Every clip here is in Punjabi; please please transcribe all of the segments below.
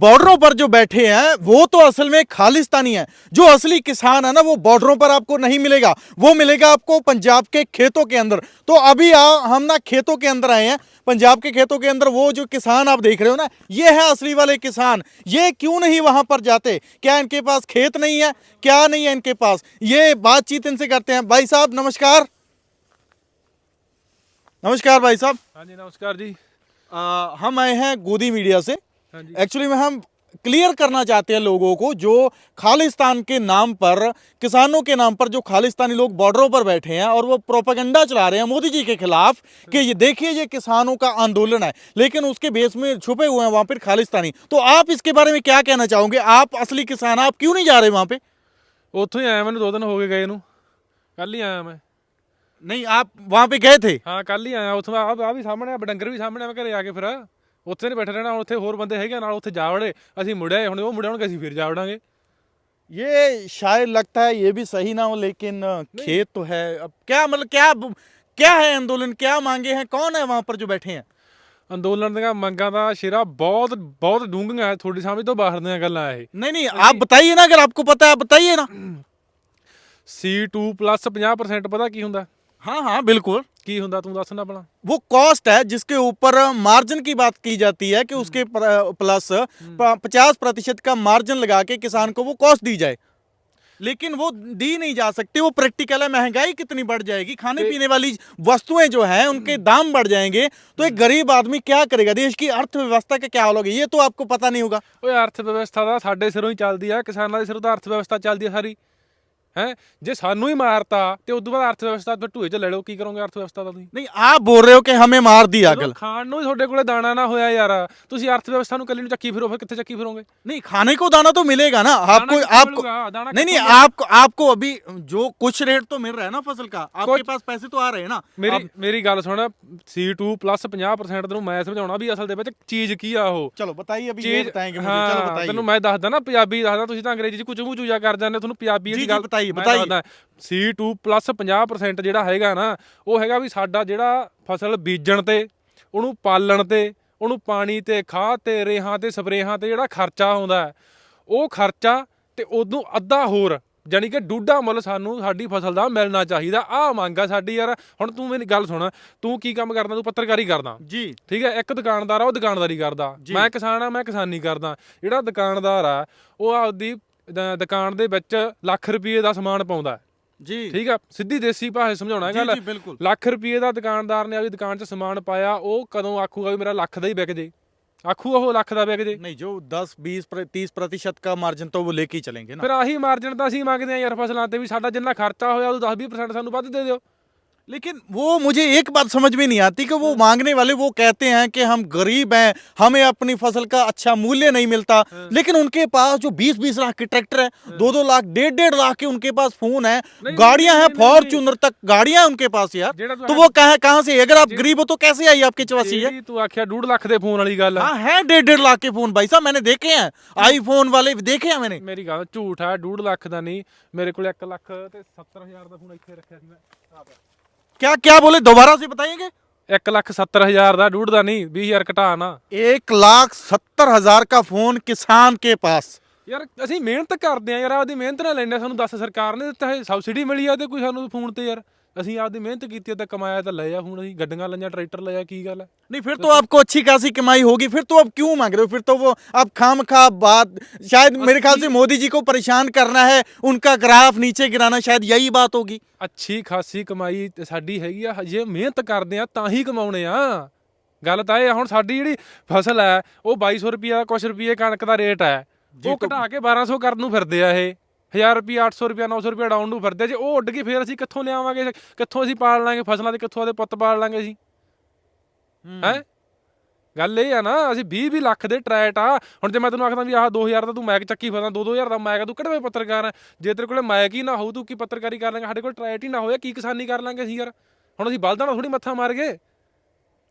बॉर्डरों पर जो बैठे हैं वो तो असल में खालिस्तानी है। जो असली किसान है ना वो बॉर्डरों पर आपको नहीं मिलेगा। वो मिलेगा आपको पंजाब के खेतों के अंदर। तो अभी आ, हम ना खेतों के अंदर आए हैं। पंजाब के खेतों के अंदर वो जो किसान आप देख रहे हो ना ये है असली वाले किसान। ये क्यों नहीं वहाँ पर जाते? क्या इनके पास खेत नहीं है? क्या नहीं है इनके पास? ये बातचीत इनसे करते हैं। भाई साहब नमस्कार। नमस्कार भाई साहब। हाँ जी नमस्कार जी। आ, हम आए हैं गोदी मीडिया से। एक्चुअली में हम क्लियर करना चाहते हैं लोगों को जो खालिस्तान के नाम पर किसानों के नाम पर जो खालिस्तानी लोग बॉर्डरों पर बैठे हैं और वो प्रोपेगेंडा चला रहे हैं मोदी जी के खिलाफ कि ये देखिए ये किसानों का आंदोलन है लेकिन उसके बेस में छुपे हुए हैं वहां पर खालिस्तानी तो आप इसके बारे में क्या कहना चाहोगे आप असली किसान आप क्यों नहीं जा रहे वहां पे ਉੱਥੋਂ ਹੀ ਆਇਆ ਮੈਨੂੰ ਦੋ ਦਿਨ ਹੋ ਗਏ ਗਏ ਨੂੰ ਕੱਲ ਹੀ ਆਇਆ ਮੈਂ नहीं आप वहां पे गए थे ਹਾਂ ਕੱਲ ਹੀ ਆਇਆ ਉੱਥੋਂ ਆ ਆ ਵੀ ਸਾਹਮਣੇ ਆ ਡੰਗਰ ਵੀ ਸਾਹਮਣੇ ਆ ਮੈਂ ਘਰੇ ਆ ਕੇ ਫਿਰ ਉੱਥੇ ਨਹੀਂ ਬੈਠੇ ਰਹਿਣਾ ਹੁਣ ਉੱਥੇ ਹੋਰ ਬੰਦੇ ਹੈਗੇ ਆ ਨਾਲ ਉੱਥੇ ਜਾ ਵੜੇ ਅਸੀਂ ਮੁੜਿਆ ਹੁਣ ਉਹ ਮੁੜਿਆ ਹੁਣ ਅਸੀਂ ਫਿਰ ਜਾ ਵੜਾਂਗੇ ये शायद लगता है ये भी सही ना हो लेकिन खेत तो है अब क्या मतलब क्या क्या है आंदोलन क्या मांगे हैं कौन है वहां पर जो बैठे हैं ਅੰਦੋਲਨ ਦੀਆਂ ਮੰਗਾਂ ਦਾ ਸ਼ੇਰਾ ਬਹੁਤ ਬਹੁਤ ਡੂੰਘੀਆਂ ਤੁਹਾਡੀ ਸਮਝ ਤੋਂ ਬਾਹਰ ਦੀਆਂ ਗੱਲਾਂ ਇਹ नहीं नहीं आप बताइए ना अगर आपको पता है आप बताइए ना C2 50% पता ਕੀ ਹੁੰਦਾ हाँ हाँ बिल्कुल ਕੀ ਹੁੰਦਾ ਤੂੰ ਦੱਸ ਨਾ ਭਲਾ वो कॉस्ट है जिसके ऊपर मार्जिन की बात की जाती है कि उसके पर- प्लस पचास प्रतिशत का मार्जिन लगा के किसान को वो कॉस्ट दी जाए लेकिन वो दी नहीं जा सकती वो प्रैक्टिकल है महंगाई कितनी बढ़ जाएगी खाने पीने वाली वस्तुएं जो हैं उनके दाम बढ़ जाएंगे तो एक गरीब आदमी क्या करेगा देश की अर्थव्यवस्था का क्या हाल होगा ये तो आपको पता नहीं होगा ਓਏ ਅਰਥ ਵਿਵਸਥਾ ਦਾ ਸਾਡੇ ਸਿਰੋਂ ਹੀ ਚੱਲਦੀ ਆ ਕਿਸਾਨਾਂ ਦੇ ਸਿਰੋਂ ਤਾਂ ਅਰਥ ਵਿਵਸਥਾ ਚੱਲਦੀ ਆ ਸਾਰੀ ਹੈ ਜੇ ਸਾਨੂੰ ਹੀ ਮਾਰਤਾ ਤੇ ਉਦੋਂ ਬਾਅਦ ਅਰਥ ਵਿਵਸਥਾ ਫਿਰ ਢੂਏ ਚ ਲੈ ਲਓ ਕੀ ਕਰੋਗੇ ਅਰਥ ਵਿਵਸਥਾ ਦਾ ਤੁਸੀਂ नहीं आप बोल रहे हो कि हमें मार दिया ਜਦੋਂ कल ਖਾਣ ਨੂੰ ਹੀ ਤੁਹਾਡੇ ਕੋਲੇ ਦਾਣਾ ਨਾ ਹੋਇਆ ਯਾਰ ਤੁਸੀਂ ਅਰਥ ਵਿਵਸਥਾ ਨੂੰ ਕੱਲੀ ਨੂੰ ਚੱਕੀ ਫਿਰੋ ਫਿਰ ਕਿੱਥੇ ਚੱਕੀ ਫਿਰੋਗੇ नहीं खाने को दाना तो मिलेगा ना आपको किसको आपको मिलेगा? दाना नहीं नहीं किसको आपको आपको अभी जो कुछ रेट तो मिल रहा है ना फसल का आपके कुछ- पास पैसे तो आ रहे हैं ना ਮੇਰੀ ਮੇਰੀ ਗੱਲ ਸੁਣ C2 50% ਤੈਨੂੰ ਮੈਂ ਸਮਝਾਉਣਾ ਵੀ ਅਸਲ ਦੇ ਵਿੱਚ ਚੀਜ਼ ਕੀ ਆ ਉਹ चलो बताइए अभी ये ਚੀਜ਼ बताएंगे मुझे चलो ਹਾਂ बताइए ਤੈਨੂੰ ਮੈਂ ਦੱਸਦਾ ਨਾ ਪੰਜਾਬੀ ਦੱਸਦਾ ਤੁਸੀਂ ਤਾਂ ਅੰਗਰੇਜ਼ੀ ਚ ਕੁਝ ਮੂੰਹ ਚੂਜਾ ਕਰ ਜਾਂਦੇ ਤੁਹਾਨੂੰ ਪੰਜਾਬੀ ਜੀ, ਦੀ ਜੀ, ਗੱਲ ਬਤਾਈਏ। ਦੱਸਦਾ। C2 50% ਜਿਹੜਾ ਹੈਗਾ ਨਾ ਉਹ ਹੈਗਾ ਵੀ ਸਾਡਾ ਜਿਹੜਾ ਫਸਲ ਬੀਜਣ ਤੇ ਉਹਨੂੰ ਪਾਲਣ ਤੇ ਉਹਨੂੰ ਪਾਣੀ ਤੇ ਖਾਦ ਤੇ ਰੇਹਾਂ ਤੇ ਸਪਰੇਹਾਂ ਤੇ ਜਿਹੜਾ ਖਰਚਾ ਆਉਂਦਾ ਉਹ ਖਰਚਾ ਤੇ ਉਦੋਂ ਅੱਧਾ ਹੋਰ ਜਾਨੀ ਕਿ ਡੂਡਾ ਮੁੱਲ ਸਾਨੂੰ ਸਾਡੀ ਫਸਲ ਦਾ ਮਿਲਣਾ ਚਾਹੀਦਾ ਆਹ ਮੰਗ ਆ ਸਾਡੀ ਯਾਰ ਹੁਣ ਤੂੰ ਮੇਰੀ ਗੱਲ ਸੁਣ ਤੂੰ ਕੀ ਕੰਮ ਕਰਦਾ ਤੂੰ ਪੱਤਰਕਾਰੀ ਕਰਦਾ जी ਠੀਕ ਹੈ ਇੱਕ ਦੁਕਾਨਦਾਰ ਆ ਉਹ ਦੁਕਾਨਦਾਰੀ ਕਰਦਾ ਜੀ। ਮੈਂ ਕਿਸਾਨ ਆ ਮੈਂ ਕਿਸਾਨੀ ਕਰਦਾ ਜਿਹੜਾ ਦੁਕਾਨਦਾਰ ਆ ਉਹ ਆਪਦੀ ਦ- ਦੁਕਾਨ ਦੇ ਵਿੱਚ ਲੱਖ ਰੁਪਏ ਦਾ ਸਮਾਨ ਪਾਉਂਦਾ ਹੈ। जी ਠੀਕ ਆ ਸਿੱਧੀ ਦੇਸੀ ਭਾਸ਼ਾ ਸਮਝਾਉਣਾ जी, ਗੱਲ जी बिल्कुल ਲੱਖ ਰੁਪਏ ਦਾ ਦੁਕਾਨਦਾਰ ਨੇ ਆਪਦੀ ਦੁਕਾਨ 'ਚ ਸਮਾਨ ਪਾਇਆ ਉਹ ਕਦੋਂ ਆਖੂਗਾ ਵੀ ਮੇਰਾ ਲੱਖ ਦਾ ਹੀ ਵਿਕ ਜੇ ਆਖੂ ਉਹ ਲੱਖ ਦਾ ਵਿਕ ਜੇ नहीं जो दस बीस तीस प्रतिशत का मार्जिन तो वो लेके ही चलेंगे ना ਫਿਰ ਆਹੀ ਮਾਰਜਨ ਤਾਂ ਅਸੀਂ ਮੰਗਦੇ ਆ ਯਾਰ ਫਸਲਾਂ ਤੇ ਵੀ ਸਾਡਾ ਜਿੰਨਾ ਖਰਚਾ ਹੋਇਆ ਉਹ 10-20% ਸਾਨੂੰ ਵੱਧ ਦੇ ਦਿਓ लेकिन वो मुझे एक बात समझ में नहीं आती कि वो मांगने वाले वो कहते हैं कि हम गरीब हैं हमें अपनी फसल का अच्छा मूल्य नहीं मिलता लेकिन उनके पास जो 20-20 लाख के ट्रैक्टर है दो दो लाख डेढ़ डेढ़ लाख के उनके पास फोन है नहीं, गाड़ियां नहीं, हैं नहीं, फॉर्चूनर तक गाड़ियां हैं उनके पास यार जेड़ा तो तो है- वो कहा कहाँ से अगर आप गरीब हो तो कैसे आई आपके चवासी है ਜਿਹੜੀ ਤੂੰ ਆਖਿਆ 2 ਲੱਖ ਦੇ ਫੋਨ ਵਾਲੀ ਗੱਲ ਆ हाँ है डेढ़ डेढ़ लाख के फोन भाई साहब मैंने देखे हैं आईफोन वाले भी देखे हैं मैंने ਮੇਰੀ ਗੱਲ ਝੂਠ ਆ 2 ਲੱਖ ਦਾ ਨਹੀਂ ਮੇਰੇ ਕੋਲ 1 ਲੱਖ ਤੇ 70000 ਦਾ ਫੋਨ ਇੱਥੇ ਰੱਖਿਆ ਸੀ ਮੈਂ ਆਹ ਪਿਆ। क्या क्या बोले दोबारा से बताएंगे 1 ਲੱਖ 70000 ਦਾ ਡੂਢ ਦਾ ਨਹੀਂ 20000 ਘਟਾ ਨਾ एक लाख सत्तर हजार का फोन किसान के पास ਯਾਰ ਅਸੀਂ ਮਿਹਨਤ ਕਰਦੇ ਆ ਯਾਰ ਆਪਦੀ ਮਿਹਨਤ ਨਾਲ ਲੈਣੇ ਸਾਨੂੰ ਦੱਸ ਸਰਕਾਰ ਨੇ ਦਿੱਤਾ ਹੈ ਸਬਸਿਡੀ ਮਿਲੀ ਆ ਤੇ ਕੋਈ ਸਾਨੂੰ ਫੋਨ ਤੇ ਯਾਰ ਅਸੀਂ ਆਪਦੀ ਮਿਹਨਤ ਕੀਤੀ ਆ ਤਾਂ ਕਮਾਇਆ ਤਾਂ ਲਿਆ ਹੁਣ ਅਸੀਂ ਗੱਡੀਆਂ ਲਈਆਂ ਟਰੈਕਟਰ ਲਿਆ ਕੀ ਗੱਲ ਹੈ नहीं फिर तो आपको अच्छी खासी कमाई होगी फिर तो आप क्यों मांग रहे हो फिर तो वो आप खाम खा बात शायद मेरे ख्याल से मोदी जी को परेशान करना है उनका ग्राफ नीचे गिराना शायद यही बात होगी ਅੱਛੀ ਖਾਸੀ ਕਮਾਈ ਤੇ ਸਾਡੀ ਹੈਗੀ ਆ ਜੇ ਮਿਹਨਤ ਕਰਦੇ ਆ ਤਾਂ ਹੀ ਕਮਾਉਣੇ ਆ ਗੱਲ ਤਾਂ ਇਹ ਆ ਹੁਣ ਸਾਡੀ ਜਿਹੜੀ ਫਸਲ ਹੈ ਉਹ 2200 ਰੁਪਿਆ ਕੁਛ ਰੁਪਏ ਕਣਕ ਦਾ ਰੇਟ ਹੈ ਉਹ ਘਟਾ ਕੇ 1200 ਕਰਨ ਨੂੰ ਫਿਰਦੇ ਆ ਇਹ 1000 ਰੁਪਏ 800 ਰੁਪਏ 900 ਰੁਪਏ ਡਾਊਨ ਨੂੰ ਫਿਰਦੇ। ਜੇ ਉਹ ਉੱਡ ਗਈ ਫੇਰ ਅਸੀਂ ਕਿੱਥੋਂ ਲਿਆਵਾਂਗੇ? ਕਿੱਥੋਂ ਅਸੀਂ ਪਾਲ ਲਾਂਗੇ ਫਸਲਾਂ ਦੇ ਕਿੱਥੋਂ ਦੇ ਪੁੱਤ ਪਾਲ ਲਾਂਗੇ ਅਸੀਂ? ਹੈ। ਗੱਲ ਇਹ ਆ ਨਾ ਅਸੀਂ 20 20 ਲੱਖ ਦੇ ਟਰੈਟ ਆ। ਹੁਣ ਜੇ ਮੈਂ ਤੈਨੂੰ ਆਖਦਾ ਵੀ ਆਹ 2000 ਦਾ ਤੂੰ ਮੈਕ ਚੱਕੀ ਫਸਾਂ 2 2000 ਦਾ ਮੈਕ ਤੂੰ ਕਿਹੜੇ ਪੱਤਰਕਾਰ ਆ? ਜੇ ਤੇਰੇ ਕੋਲੇ ਮੈਕ ਹੀ ਨਾ ਹੋਊ ਤੂੰ ਕੀ ਪੱਤਰਕਾਰੀ ਕਰ ਲਾਂਗਾ ਸਾਡੇ ਕੋਲ ਟਰੈਟ ਹੀ ਨਾ ਹੋਇਆ ਕੀ ਕਿਸਾਨੀ ਕਰ ਲਾਂਗੇ ਅਸੀਂ ਯਾਰ? ਹੁਣ ਅਸੀਂ ਬਲਦਾਂ ਨਾਲ ਥੋੜੀ ਮੱਥਾ ਮਾਰ ਗਏ।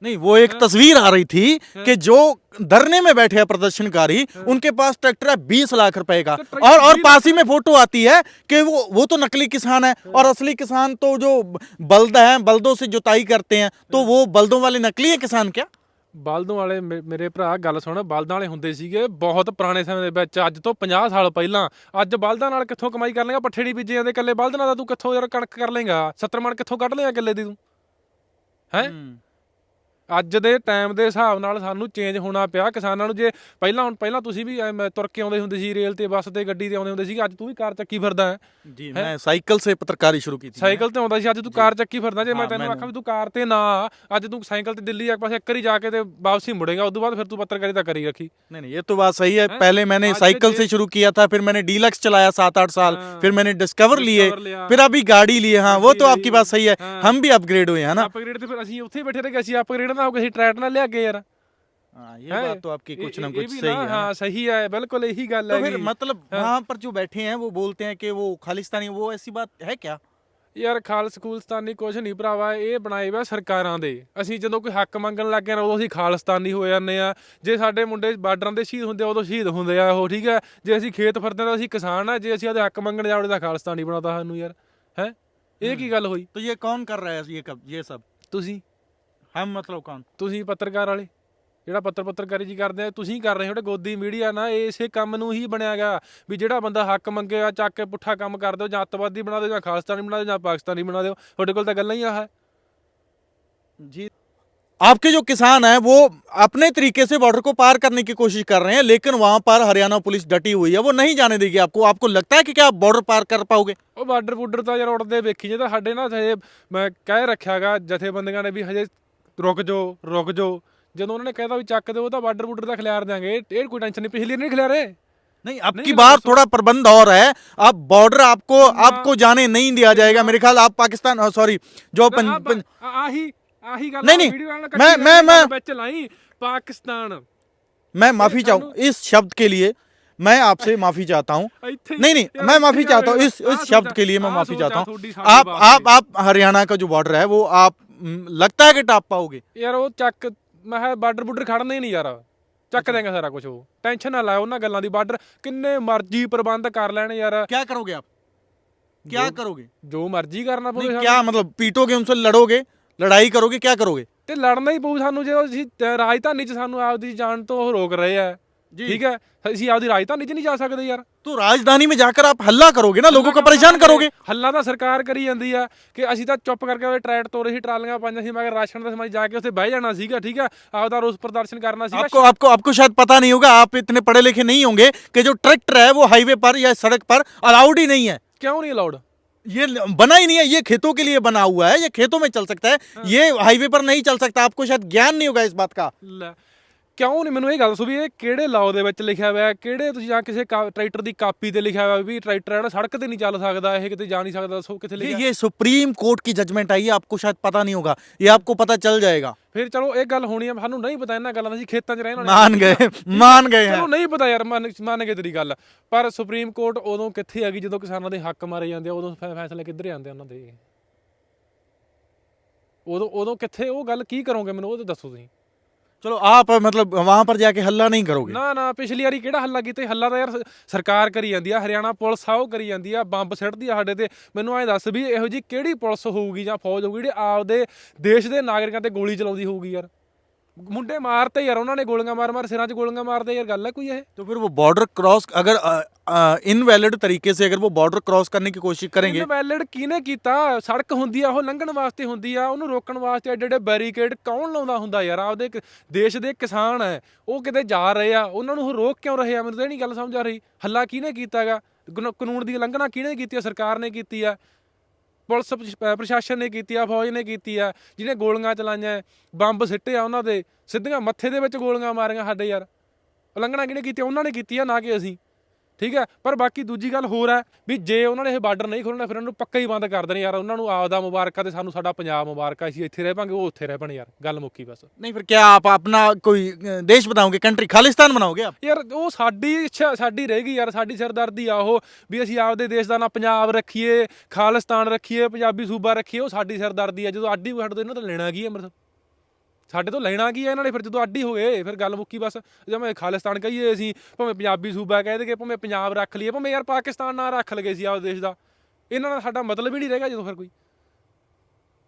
नहीं वो एक तस्वीर आ रही थी कि जो धरने में बैठे हैं प्रदर्शनकारी उनके पास ट्रैक्टर है बीस लाख रुपए का तो ट्रैक्टर और और 20 पास ही में फोटो आती है कि वो वो तो नकली किसान है और असली किसान तो जो बल्द हैं बल्दों से जुताई करते हैं तो वो बल्दों वाले नकली है किसान क्या ਬਲਦੋਂ ਵਾਲੇ ਮੇ- ਮੇਰੇ ਭਰਾ ਗੱਲ ਸੁਣ ਬਲਦਾਂ ਵਾਲੇ ਹੁੰਦੇ ਸੀਗੇ ਬਹੁਤ ਪੁਰਾਣੇ ਸਮੇਂ ਦੇ ਵਿੱਚ ਅੱਜ ਤੋਂ 50 ਸਾਲ ਪਹਿਲਾਂ ਅੱਜ ਬਲਦਾਂ ਨਾਲ ਕਿੱਥੋਂ ਕਮਾਈ ਕਰ ਲੇਗਾ ਪੱਠੇ ਨਹੀਂ ਬੀਜੇ ਜਾਂਦੇ ਇਕੱਲੇ ਬਲਦ ਨਾਲ ਤਾਂ ਤੂੰ ਕਿੱਥੋਂ ਯਾਰ ਕਣਕ ਕਰ ਲੇਗਾ 70 ਮਣ ਕਿੱਥੋਂ ਕੱਢ ਲੇਗਾ ਕਿੱਲੇ ਦੀ ਤੂੰ ਹੈ ਅੱਜ ਦੇ ਟਾਈਮ ਦੇ ਹਿਸਾਬ ਨਾਲ ਸਾਨੂੰ ਚੇਂਜ ਹੋਣਾ ਪਿਆ ਕਿਸਾਨਾਂ ਨੂੰ ਜੇ ਪਹਿਲਾਂ ਹੁਣ ਪਹਿਲਾਂ ਤੁਸੀਂ ਵੀ ਐਂ ਤੁਰ ਕੇ ਆਉਂਦੇ ਹੁੰਦੇ ਸੀ ਰੇਲ ਤੇ ਬੱਸ ਤੇ ਗੱਡੀ ਤੇ ਆਉਂਦੇ ਹੁੰਦੇ ਸੀ ਅੱਜ ਤੂੰ ਵੀ ਕਾਰ ਚੱਕੀ ਫਿਰਦਾ ਹੈ जी मैं साइकिल से पत्रकारी शुरू की थी ਸਾਈਕਲ ਤੇ ਆਉਂਦਾ ਸੀ ਅੱਜ ਤੂੰ ਕਾਰ ਚੱਕੀ ਫਿਰਦਾ ਜੇ ਮੈਂ ਹਾਂ, ਤੈਨੂੰ ਮੈਨੂੰ- ਆਖਾਂ ਵੀ ਤੂੰ ਕਾਰ ਤੇ ਨਾ ਆ, ਅੱਜ ਤੂੰ ਸਾਈਕਲ ਤੇ ਦਿੱਲੀ ਇੱਕ ਪਾਸੇ ਇੱਕ ਵਾਰੀ ਜਾ ਕੇ ਤੇ ਵਾਪਸੀ ਮੁੜੇਗਾ ਉਸ ਤੋਂ ਬਾਅਦ ਫਿਰ ਤੂੰ ਪੱਤਰਕਾਰੀ ਤਾਂ ਕਰੀ ਰੱਖੀ नहीं नहीं ये तो बात सही है हैं? पहले मैंने आज साइकिल के से शुरू किया था फिर मैंने डीलक्स चलाया सात आठ साल हाँ। फिर मैंने डिस्कवर लिए Discover लिया। फिर अभी गाड़ी लिए हाँ वो गाड़ी तो आपकी ली। बात सही है हाँ। हम भी अपग्रेड हुए हैं ना ਅਪਗ੍ਰੇਡ ਤੇ ਫਿਰ ਅਸੀਂ ਉੱਥੇ ਹੀ ਬੈਠੇ ਰਹੇ ਕਿ ਅਸੀਂ ਅਪਗ੍ਰੇਡ ਨਾ ਹੋ ਗਏ ਅਸੀਂ ਟਰੈਕਟ ਨਾਲ ਲਿਆ ਕੇ ਯਾਰ हाँ, ये हैं? बात तो आपकी ਇਹ- कुछ ना ਇਹ- कुछ ਇਹ ਵੀ सही ਨਾ, है ना। ਹਾਂ ਸਹੀ ਹੈ ਬਿਲਕੁਲ ਇਹੀ ਗੱਲ तो ਹੈ फिर मतलब हाँ। वहां पर जो बैठे हैं वो बोलते हैं कि वो खालिस्तानी वो ऐसी बात है क्या ਯਾਰ ਖਾਲਸ ਖੂਲਸਤਾਨੀ ਕੁਛ ਨਹੀਂ ਭਰਾਵਾ ਇਹ ਬਣਾਏ ਵਾ ਸਰਕਾਰਾਂ ਦੇ ਅਸੀਂ ਜਦੋਂ ਕੋਈ ਹੱਕ ਮੰਗਣ ਲੱਗ ਗਏ ਨਾ ਉਦੋਂ ਅਸੀਂ ਖਾਲਸਤਾਨੀ ਹੋ ਜਾਂਦੇ ਆ ਜੇ ਸਾਡੇ ਮੁੰਡੇ ਬਾਰਡਰਾਂ ਦੇ ਸ਼ਹੀਦ ਹੁੰਦੇ ਆ ਉਦੋਂ ਸ਼ਹੀਦ ਹੁੰਦੇ ਆ ਉਹ ਠੀਕ ਹੈ ਜੇ ਅਸੀਂ ਖੇਤ ਫਿਰਦੇ ਤਾਂ ਅਸੀਂ ਕਿਸਾਨ ਆ ਜੇ ਅਸੀਂ ਉਹਦੇ ਹੱਕ ਮੰਗਣ ਜਾਵੜੇ ਤਾਂ ਖਾਲਸਤਾਨੀ ਬਣਾਤਾ ਸਾਨੂੰ ਯਾਰ ਹੈ ਇਹ ਕੀ ਗੱਲ ਹੋਈ तो ये कौन कर रहा है ये कब ये सब ਤੁਸੀਂ हम मतलब कौन ਤੁਸੀਂ ਪੱਤਰਕਾਰ ਵਾਲੇ ਜਿਹੜਾ ਪੱਤਰ ਪੱਤਰਕਾਰੀ ਜੀ ਕਰਦੇ ਆ ਤੁਸੀਂ ਕਰ ਰਹੇ ਹੋ ਜਿਹੜੇ ਗੋਦੀ ਮੀਡੀਆ ਨਾ ਇਹ ਇਸੇ ਕੰਮ ਨੂੰ ਹੀ ਬਣਿਆਗਾ ਵੀ ਜਿਹੜਾ ਬੰਦਾ ਹੱਕ ਮੰਗੇ ਆ ਚੱਕ ਕੇ ਪੁੱਠਾ ਕੰਮ ਕਰ ਦਿਓ ਜਾਂ ਅੱਤਵਾਦੀ ਬਣਾ ਦਿਓ ਜਾਂ ਖਾਲਿਸਤਾਨੀ ਬਣਾ ਦਿਓ ਜਾਂ ਪਾਕਿਸਤਾਨੀ ਬਣਾ ਦਿਓ ਤੁਹਾਡੇ ਕੋਲ ਤਾਂ ਗੱਲਾਂ ਹੀ ਆ ਹੈ जी आपके जो किसान हैं वो अपने तरीके से बॉर्डर को पार करने की कोशिश कर रहे हैं लेकिन वहां पर हरियाणा पुलिस डटी हुई है वो नहीं जाने देगी आपको आपको लगता है कि क्या आप बॉर्डर पार कर पाओगे ਉਹ ਬਾਰਡਰ ਬੂਡਰ ਤਾਂ ਯਾਰ ਉੜਦੇ ਵੇਖੀ ਜੇ ਤਾਂ ਸਾਡੇ ਨਾ ਹਜੇ ਮੈਂ ਕਹਿ ਰੱਖਿਆਗਾ ਜਥੇਬੰਦੀਆਂ ਨੇ ਵੀ ਹਜੇ ਰੁਕ ਜਾਓ ਰੁਕ ਜਾਓ ਜਦੋਂ ਉਹਨਾਂ ਨੇ ਕਹਿਤਾ ਵੀ ਚੱਕ ਦਿਓ ਤਾਂ ਬਾਰਡਰ ਬੂਡਰ ਦਾ ਖਿਲਾਰ ਦਿਆਂਗੇ ਇਹ ਕੋਈ ਟੈਨਸ਼ਨ नहीं पिछली नहीं खिलारे नहीं अब नहीं, की मैं बार तो थोड़ा प्रबंध और है अब बॉर्डर आपको आपको जाने नहीं दिया जाएगा मेरे ख्याल आप पाकिस्तान सॉरी जो पं, ਆ- पं, ਆ- ਆਹੀ ਆਹੀ ਗੱਲ नहीं, नहीं, ਵੀਡੀਓ ਨਾਲ मैं- मैं- मैं- ਵਿੱਚ ਲਾਈ ਪਾਕਿਸਤਾਨ मैं माफी चाहूँ इस शब्द के लिए मैं आपसे माफी चाहता हूँ ਇੱਥੇ नहीं नहीं ਯਾਰ मैं ਇੱਥੇ माफी ਕਿਆ चाहता हूँ ਹੋਏਗਾ? इस ਆਹ इस शब्द सोचा- के लिए मैं आह माफी सोचा चाहता हूँ ਤੁਹਾਡੀ ਸਾਡੀ आप बात आप आप हरियाणा का जो बॉर्डर है वो आप म, लगता है कि टाप पाओगे ਯਾਰ ਉਹ ਚੱਕ ਮੈਂ ਕਿਹਾ ਬਾਰਡਰ ਬੂਡਰ ਖੜਨਾ ਹੀ ਨਹੀਂ ਯਾਰ ਚੱਕ ਦੇਂਗੇ ਸਾਰਾ ਕੁਝ ਉਹ ਟੈਨਸ਼ਨ ਨਾ ਲਾਓ ਉਹਨਾਂ ਗੱਲਾਂ ਦੀ ਬਾਰਡਰ ਕਿੰਨੇ ਮਰਜ਼ੀ ਪ੍ਰਬੰਧ ਕਰ ਲੈਣ ਯਾਰ क्या करोगे आप क्या जो- करोगे ਜੋ ਮਰਜ਼ੀ ਕਰਨਾ ਪਵੇ नहीं ਸਾਨੂੰ। क्या मतलब पीटोगे उनसे लड़ोगे लड़ाई करोगे क्या करोगे ਤੇ ਲੜਨਾ ਹੀ ਪਊ ਸਾਨੂੰ ਜੇ ਅਸੀਂ ਤ- ਰਾਜਧਾਨੀ 'ਚ ਸਾਨੂੰ ਆਪਦੀ ਜਾਣ ਤੋਂ ਉਹ ਰੋਕ ਰਹੇ ਆ ਠੀਕ ਹੈ ਅਸੀਂ ਆਪਦੀ ਰਾਜਧਾਨੀ 'ਚ ਨਹੀਂ ਜਾ ਸਕਦੇ ਯਾਰ तो राजधानी में जाकर आप हल्ला करोगे ना लोगों को परेशान करोगे ਹੱਲਾ ਤਾਂ ਸਰਕਾਰ ਕਰੀ ਜਾਂਦੀ ਆ ਕਿ ਅਸੀਂ ਤਾਂ ਚੁੱਪ ਕਰਕੇ ਉਹ ਟਰੈਟ ਤੋਰੇ ਸੀ ਟਰਾਲੀਆਂ ਪਾਈਆਂ ਸੀ ਮਗਰ ਰਾਸ਼ਨ ਦਾ ਸਮਾਨ ਜਾ ਕੇ ਉੱਥੇ ਬਹਿ ਜਾਣਾ ਸੀਗਾ ਠੀਕ ਆ ਆਪਦਾ ਰੋਸ ਪ੍ਰਦਰਸ਼ਨ ਕਰਨਾ ਸੀਗਾ आपको आपको आपको शायद पता नहीं होगा आप इतने पढ़े लिखे नहीं होंगे कि जो ट्रैक्टर है वो हाईवे पर या सड़क पर अलाउड ही नहीं है ਕਿਉਂ ਨਹੀਂ ਅਲਾਉਡ ये ल- बना ही नहीं है ये खेतों के लिए बना हुआ है ये खेतों में चल सकता है ये हाईवे पर नहीं चल सकता आपको शायद ज्ञान नहीं होगा इस बात का ਲੈ ਕਿਉਂ ਨਹੀਂ ਮੈਨੂੰ ਇਹ ਗੱਲ ਦੱਸੋ ਵੀ ਇਹ ਕਿਹੜੇ ਲਾਅ ਦੇ ਵਿੱਚ ਲਿਖਿਆ ਹੋਇਆ ਹੈ ਕਿਹੜੇ ਤੁਸੀਂ ਜਾਂ ਕਿਸੇ ਕਾ- ਟਰੈਕਟਰ ਦੀ ਕਾਪੀ ਤੇ ਲਿਖਿਆ ਹੋਇਆ ਵੀ ਟਰੈਕਟਰ ਜਿਹੜਾ ਸੜਕ ਤੇ ਨਹੀਂ ਚੱਲ ਸਕਦਾ ਇਹ ਕਿਤੇ ਜਾ ਨਹੀਂ ਸਕਦਾ ਦੱਸੋ ਕਿੱਥੇ ये ਲਿਖਿਆ ये सुप्रीम कोर्ट की जजमेंट आई है आपको शायद पता नहीं होगा ये आपको पता चल जाएगा ਫਿਰ ਚਲੋ ਇਹ ਗੱਲ ਹੋਣੀ ਆ ਸਾਨੂੰ ਨਹੀਂ ਪਤਾ ਇਹਨਾਂ ਗੱਲਾਂ ਦਾ ਅਸੀਂ ਖੇਤਾਂ 'ਚ ਰਹਿਣ ਵਾਲੇ मान गए मान गए हैं ਚਲੋ ਨਹੀਂ ਪਤਾ ਯਾਰ ਮੰਨ ਮੰਨ ਕੇ ਤੇਰੀ ਗੱਲ ਪਰ ਸੁਪਰੀਮ ਕੋਰਟ ਉਦੋਂ ਕਿੱਥੇ ਹੈਗੀ ਜਦੋਂ ਕਿਸਾਨਾਂ ਦੇ ਹੱਕ ਮਾਰੇ ਜਾਂਦੇ ਆ ਉਦੋਂ ਫੈ- ਫੈਸਲੇ ਕਿੱਧਰ ਜਾਂਦੇ ਆ ਉਹਨਾਂ ਦੇ ਉਦੋਂ ਉਦੋਂ ਕਿੱਥੇ ਉਹ ਗੱਲ ਕੀ ਕਰੋਗੇ ਮੈਨੂੰ ਉਹ ਤਾਂ ਦੱਸੋ ਤੁਸੀਂ चलो आप मतलब वहां पर जाके हल्ला नहीं करोगे ਨਾ ਨਾ ਪਿਛਲੀ ਵਾਰੀ ਕਿਹੜਾ ਹੱਲਾ ਕੀਤਾ ਸੀ? ਹੱਲਾ ਤਾਂ ਯਾਰ ਸ- ਸਰਕਾਰ ਕਰੀ ਜਾਂਦੀ ਆ ਹਰਿਆਣਾ ਪੁਲਿਸ ਆ ਉਹ ਕਰੀ ਜਾਂਦੀ ਆ ਬੰਬ ਸਿੱਟਦੀ ਆ ਸਾਡੇ ਤੇ ਮੈਨੂੰ ਐਂ ਦੱਸ ਵੀ ਇਹੋ ਜੀ ਕਿਹੜੀ ਪੁਲਿਸ ਹੋਊਗੀ ਜਾਂ ਫੌਜ ਹੋਊਗੀ ਜਿਹੜੀ ਆਪਦੇ ਦੇਸ਼ ਦੇ ਨਾਗਰਿਕਾਂ ਤੇ ਗੋਲੀ ਚਲਾਉਂਦੀ ਹੋਊਗੀ ਯਾਰ ਮੁੰਡੇ ਮਾਰਤੇ ਯਾਰ ਉਹਨਾਂ ਨੇ ਗੋਲੀਆਂ ਮਾਰ ਮਾਰ ਸਿਰਾਂ 'ਚ ਗੋਲੀਆਂ ਮਾਰਦੇ ਯਾਰ ਗੱਲ ਹੈ ਕੋਈ ਇਹ तो फिर वो बॉर्डर क्रॉस अगर इनवैलिड तरीके से अगर वो बॉर्डर क्रॉस करने की कोशिश करेंगे ਇਨਵੈਲਿਡ ਕਿਹਨੇ ਕੀਤਾ ਸੜਕ ਹੁੰਦੀ ਆ ਉਹ ਲੰਘਣ ਵਾਸਤੇ ਹੁੰਦੀ ਆ ਉਹਨੂੰ ਰੋਕਣ ਵਾਸਤੇ ਐਡੇ ਐਡੇ ਬੈਰੀਕੇਡ ਕੌਣ ਲਾਉਂਦਾ ਹੁੰਦਾ ਯਾਰ ਆਪਦੇ ਕ- ਦੇਸ਼ ਦੇ ਕਿਸਾਨ ਐ ਉਹ ਕਿਤੇ ਜਾ ਰਹੇ ਆ ਉਹਨਾਂ ਨੂੰ ਉਹ ਰੋਕ ਕਿਉਂ ਰਹੇ ਆ ਮੈਨੂੰ ਤਾਂ ਇਹ ਨਹੀਂ ਗੱਲ ਸਮਝ ਆ ਰਹੀ ਹੱਲਾ ਕਿਹਨੇ ਕੀਤਾਗਾ ਕਾਨੂੰਨ ਦੀ ਉਲੰਘਣਾ ਕਿਹਨੇ ਕੀਤੀ ਆ ਸਰਕਾਰ ਨੇ ਕੀਤੀ ਆ ਪੁਲਿਸ ਪ੍ਰਸ਼- ਪ੍ਰਸ਼ਾਸਨ ਨੇ ਕੀਤੀ ਆ, ਫੌਜ ਨੇ ਕੀਤੀ ਆ, ਜਿਹਨੇ ਗੋਲੀਆਂ ਚਲਾਈਆਂ, ਬੰਬ ਸਿੱਟੇ ਆ ਉਹਨਾਂ ਦੇ, ਸਿੱਧੀਆਂ ਮੱਥੇ ਦੇ ਵਿੱਚ ਗੋਲੀਆਂ ਮਾਰੀਆਂ ਸਾਡੇ ਯਾਰ ਉਲੰਘਣਾ ਕਿਹਨੇ ਕੀਤੀ ਆ? ਉਹਨਾਂ ਨੇ ਕੀਤੀ ਆ, ਨਾ ਕਿ ਅਸੀਂ ਠੀਕ ਹੈ? ਪਰ ਬਾਕੀ ਦੂਜੀ ਗੱਲ ਹੋਰ ਹੈ ਵੀ ਜੇ ਉਹਨਾਂ ਨੇ ਇਹ ਬਾਰਡਰ ਨਹੀਂ ਖੋਲਣਾ ਫਿਰ ਉਹਨਾਂ ਨੂੰ ਪੱਕਾ ਹੀ ਬੰਦ ਕਰ ਦੇਣਾ ਯਾਰ। ਉਹਨਾਂ ਨੂੰ ਆਪ ਆਪਦਾ ਮੁਬਾਰਕਾ ਤੇ ਸਾਨੂੰ ਸਾਡਾ ਪੰਜਾਬ ਮੁਬਾਰਕਾ ਅਸੀਂ ਇੱਥੇ ਰਹਿ ਪਾਂਗੇ ਉਹ ਉੱਥੇ ਰਹਿ ਪਣ ਯਾਰ। ਗੱਲ ਮੁੱਕੀ ਬਸ। ਨਹੀਂ ਫਿਰ ਕਿਆ ਆਪ ਆਪਣਾ ਕੋਈ ਦੇਸ਼ ਬਣਾਓਗੇ ਕੰਟਰੀ ਖਾਲਿਸਤਾਨ ਬਣਾਓਗੇ ਆਪ? ਯਾਰ ਉਹ ਸਾਡੀ ਇੱਛਾ ਸਾਡੀ ਰਹੇਗੀ ਯਾਰ ਸਾਡੀ ਸਰਦਰਦੀ ਆ ਉਹ ਵੀ ਅਸੀਂ ਆਪਦੇ ਦੇਸ਼ ਦਾ ਨਾ ਪੰਜਾਬ ਰੱਖੀਏ ਖਾਲਿਸਤਾਨ ਰੱਖੀਏ ਪੰਜਾਬੀ ਸੂਬਾ ਰੱਖੀਏ ਉਹ ਸਾਡੀ ਸਰਦਰਦੀ ਆ। ਜਦੋਂ ਆਡੀ ਸਾਡੇ ਤੋਂ ਇਹਨਾਂ ਤੋਂ ਲੈਣਾ ਕੀ ਅੰਮ੍ਰਿਤਸਰ? ਸਾਡੇ ਤੋਂ ਲੈਣਾ ਕੀ ਹੈ ਇਹਨਾਂ ਨੇ? ਫਿਰ ਜਦੋਂ ਅੱਡੀ ਹੋ ਗਏ ਫਿਰ ਗੱਲ ਮੁੱਕੀ ਬਸ। ਜਿਵੇਂ ਖਾਲਿਸਤਾਨ ਕਹੀਏ ਅਸੀਂ, ਭਾਵੇਂ ਪੰਜਾਬੀ ਸੂਬਾ ਕਹਿ ਦੇਗੇ ਭਾਵੇਂ ਪੰਜਾਬ ਰੱਖ ਲਈਏ, ਭਾਵੇਂ ਯਾਰ ਪਾਕਿਸਤਾਨ ਨਾ ਰੱਖ ਲਗੇ ਸੀ ਆਪਦੇ ਦੇਸ਼ ਦਾ। ਇਹਨਾਂ ਦਾ ਸਾਡਾ ਮਤਲਬ ਹੀ ਨਹੀਂ ਰਹੇਗਾ ਜਦੋਂ ਫਿਰ ਕੋਈ।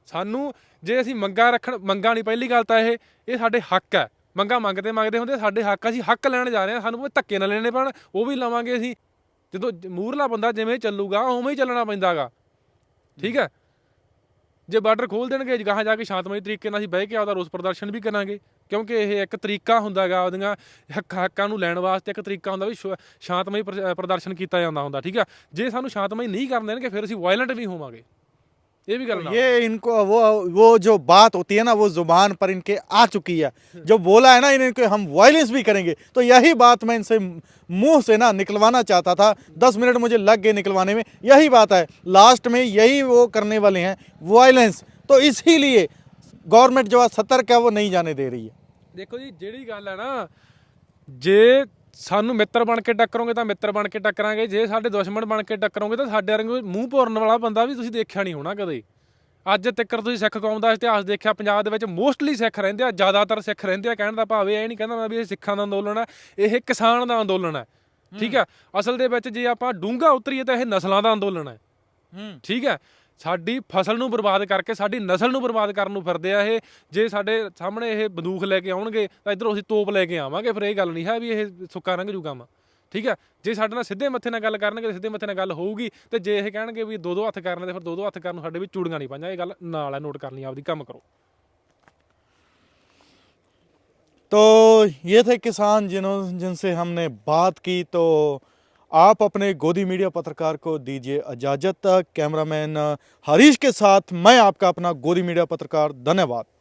ਸਾਨੂੰ ਜੇ ਅਸੀਂ ਮੰਗਾ ਰੱਖਣ, ਮੰਗਾ ਨਹੀਂ, ਪਹਿਲੀ ਗੱਲ ਤਾਂ ਇਹ ਇਹ ਸਾਡੇ ਹੱਕ ਹੈ। ਮੰਗਾ ਮੰਗਦੇ ਮੰਗਦੇ ਹੁੰਦੇ ਸਾਡੇ ਹੱਕ ਅਸੀਂ ਹੱਕ ਲੈਣ ਜਾ ਰਹੇ ਹਾਂ। ਸਾਨੂੰ ਕੋਈ ਧੱਕੇ ਨਾ ਲੈਣੇ ਪੈਣ, ਉਹ ਵੀ ਲਵਾਂਗੇ ਅਸੀਂ। ਜਦੋਂ ਜ- ਮੂਹਰਲਾ ਬੰਦਾ ਜਿਵੇਂ ਚੱਲੂਗਾ, ਉਵੇਂ ਹੀ ਚੱਲਣਾ ਪੈਂਦਾਗਾ। ਠੀਕ ਹੈ? ਜੇ ਬਾਰਡਰ ਖੋਲ ਦੇਣਗੇ ਗਾਹਾਂ ਜਾ ਕੇ ਸ਼ਾਂਤਮਈ ਤਰੀਕੇ ਨਾਲ ਅਸੀਂ ਬਹਿ ਕੇ ਆਪਦਾ ਰੋਸ ਪ੍ਰਦਰਸ਼ਨ ਵੀ ਕਰਾਂਗੇ, ਕਿਉਂਕਿ ਇਹ ਇੱਕ ਤਰੀਕਾ ਹੁੰਦਾ ਹੁੰਦਾਗਾ ਉਹਦੀਆਂ ਹੱਕਾਂ ਹੱਕਾਂ ਨੂੰ ਲੈਣ ਵਾਸਤੇ ਇੱਕ ਤਰੀਕਾ ਹੁੰਦਾ ਵੀ ਸ਼ਾਂਤਮਈ ਪ੍ਰਦਰਸ਼ਨ ਕੀਤਾ ਜਾਂਦਾ ਹੁੰਦਾ, ਠੀਕ ਆ? ਜੇ ਸਾਨੂੰ ਸ਼ਾਂਤਮਈ ਨਹੀਂ ਕਰਨ ਦੇਣਗੇ, ਫਿਰ ਅਸੀਂ ਵਾਇਲੈਂਟ ਵੀ ਹੋਵਾਂਗੇ। ਇਹ ਵੀ ਗੱਲ ਨਾਲ ये इनको वो वो जो बात होती है ना वो जुबान पर इनके आ चुकी है जो बोला है ना इनको हम वायलेंस भी करेंगे तो यही बात मैं इनसे मुंह से ना निकलवाना चाहता था दस मिनट मुझे लग गए निकलवाने में यही बात है लास्ट में यही वो करने वाले हैं वायलेंस तो इसीलिए गवर्नमेंट जो है सतर्क है वो नहीं जाने दे रही है ਦੇਖੋ ਜੀ ਜਿਹੜੀ ਗੱਲ ਹੈ ਨਾ ਜੇ ਸਾਨੂੰ ਮਿੱਤਰ ਬਣ ਕੇ ਟੱਕਰੋਗੇ ਤਾਂ ਮਿੱਤਰ ਬਣ ਕੇ ਟੱਕਰਾਂਗੇ। ਜੇ ਸਾਡੇ ਦੁਸ਼ਮਣ ਬਣ ਕੇ ਟੱਕਰੋਗੇ ਤਾਂ ਸਾਡੇ ਵਾਂਗੂ ਮੂੰਹ ਭੋਰਨ ਵਾਲਾ ਬੰਦਾ ਵੀ ਤੁਸੀਂ ਦੇਖਿਆ ਨਹੀਂ ਹੋਣਾ ਕਦੇ। ਅੱਜ ਤੱਕ ਤੁਸੀਂ ਸਿੱਖ ਕੌਮ ਦਾ ਇਤਿਹਾਸ ਦੇਖਿਆ ਪੰਜਾਬ ਦੇ ਵਿੱਚ ਮੋਸਟਲੀ ਸਿੱਖ ਰਹਿੰਦੇ ਆ ਜ਼ਿਆਦਾਤਰ ਸਿੱਖ ਰਹਿੰਦੇ ਆ ਕਹਿਣ ਦਾ ਭਾਵ ਇਹ ਨਹੀਂ ਕਹਿੰਦਾ ਮੈਂ ਵੀ ਇਹ ਸਿੱਖਾਂ ਦਾ ਅੰਦੋਲਨ ਹੈ ਇਹ ਕਿਸਾਨ ਦਾ ਅੰਦੋਲਨ ਹੈ ਠੀਕ ਹੈ ਅਸਲ ਦੇ ਵਿੱਚ ਜੇ ਆਪਾਂ ਡੂੰਘਾ ਉਤਰੀਏ ਤਾਂ ਇਹ ਨਸਲਾਂ ਦਾ ਅੰਦੋਲਨ ਹੈ। ਠੀਕ ਹੈ ਸਾਡੀ ਫਸਲ ਨੂੰ ਬਰਬਾਦ ਕਰਕੇ ਸਾਡੀ ਨਸਲ ਨੂੰ ਬਰਬਾਦ ਕਰਨ ਨੂੰ ਫਿਰਦੇ ਆ ਇਹ ਜੇ ਸਾਡੇ ਸਾਹਮਣੇ ਇਹ ਬੰਦੂਕ ਲੈ ਕੇ ਆਉਣਗੇ ਤਾਂ ਇਧਰੋਂ ਅਸੀਂ ਤੋਪ ਲੈ ਕੇ ਆਵਾਂਗੇ ਫਿਰ ਇਹ ਗੱਲ ਨਹੀਂ ਹੈ ਵੀ ਇਹ ਸੁੱਕਾ ਰੰਗ ਜੂ ਕੰਮ ਠੀਕ ਹੈ ਜੇ ਸਾਡੇ ਨਾਲ ਸਿੱਧੇ ਮੱਥੇ ਨਾਲ ਗੱਲ ਕਰਨਗੇ ਤਾਂ ਸਿੱਧੇ ਮੱਥੇ ਨਾਲ ਗੱਲ ਹੋਊਗੀ ਤੇ ਜੇ ਇਹ ਕਹਿਣਗੇ ਵੀ ਦੋ ਦੋ ਹੱਥ ਕਰਨੇ ਤੇ ਫਿਰ ਦੋ ਦੋ ਹੱਥ ਕਰਨ ਨੂੰ ਸਾਡੇ ਵਿੱਚ ਚੂੜੀਆਂ ਨਹੀਂ ਪਾਈਆਂ ਇਹ ਗੱਲ ਨਾਲ ਹੈ ਨੋਟ ਕਰਨੀ ਆਪਦੀ ਕੰਮ ਕਰੋ तो ये थे किसान जिन्हों जिनसे हमने बात की तो आप अपने गोदी मीडिया पत्रकार को दीजिए इजाज़त कैमरामैन हरीश के साथ मैं आपका अपना गोदी मीडिया पत्रकार धन्यवाद